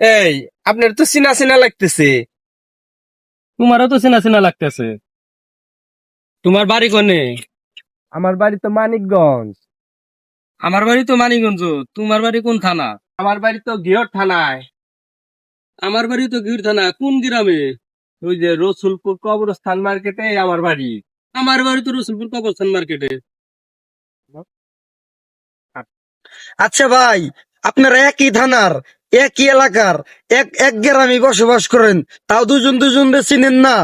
এই আপনার তো চিনা চিনা লাগতেছে। তোমারও তো চেনা চেনা লাগতেছে। তোমার বাড়ি কোনে? আমার বাড়ি তো মানিকগঞ্জ। আমার বাড়ি তো মানিগঞ্জ তোমার বাড়ি কোন থানা? আমার বাড়ি তো গিয়র থানায়। আমার বাড়ি তো গির থানা কোন গ্রামে? ওই যে রসুলপুর কবরস্থান মার্কেটে আমার বাড়ি। আমার বাড়ি তো রসুলপুর কবরস্থান মার্কেটে। আচ্ছা ভাই আপনারা একই থানার একই এলাকার এক এক গ্রামে বসবাস করেন তাও দুজন দুজন চিনেন না।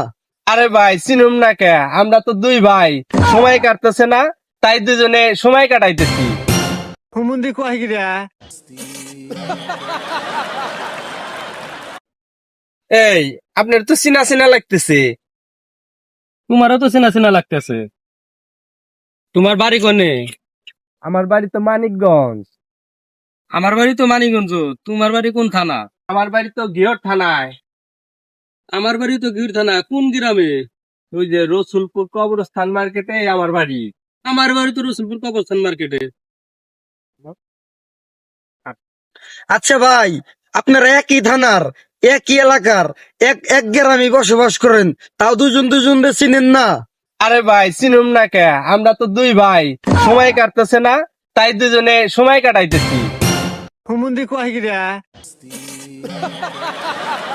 আরে ভাই চিনুম না কে? আমরা তো দুই ভাই। সময় কাটতেছে না তাই দুজনে সময় কাটাইতেছি। হুমুন্দি এই আপনার তো চিনা চিনা লাগতেছে। তোমারও তো চেনা চেনা লাগতেছে। তোমার বাড়ি কোনে? আমার বাড়ি তো মানিকগঞ্জ। আমার বাড়ি তো মানিগঞ্জ তোমার বাড়ি কোন থানা? আমার বাড়ি তো গিয়র থানায়। আমার বাড়ি তো গির থানা কোন গ্রামে? ওই যে রসুলপুর কবরস্থান মার্কেটে আমার বাড়ি। আমার বাড়ি তো রসুলপুর কবরস্থান মার্কেটে। আচ্ছা ভাই আপনারা একই থানার একই এলাকার এক এক গ্রামে বসবাস করেন তাও দুজন দুজন চিনেন না? আরে ভাই চিনুম না কে? আমরা তো দুই ভাই সময় কাটতেছে না তাই দুজনে সময় কাটাইতেছি। 후문디 꽈이기랴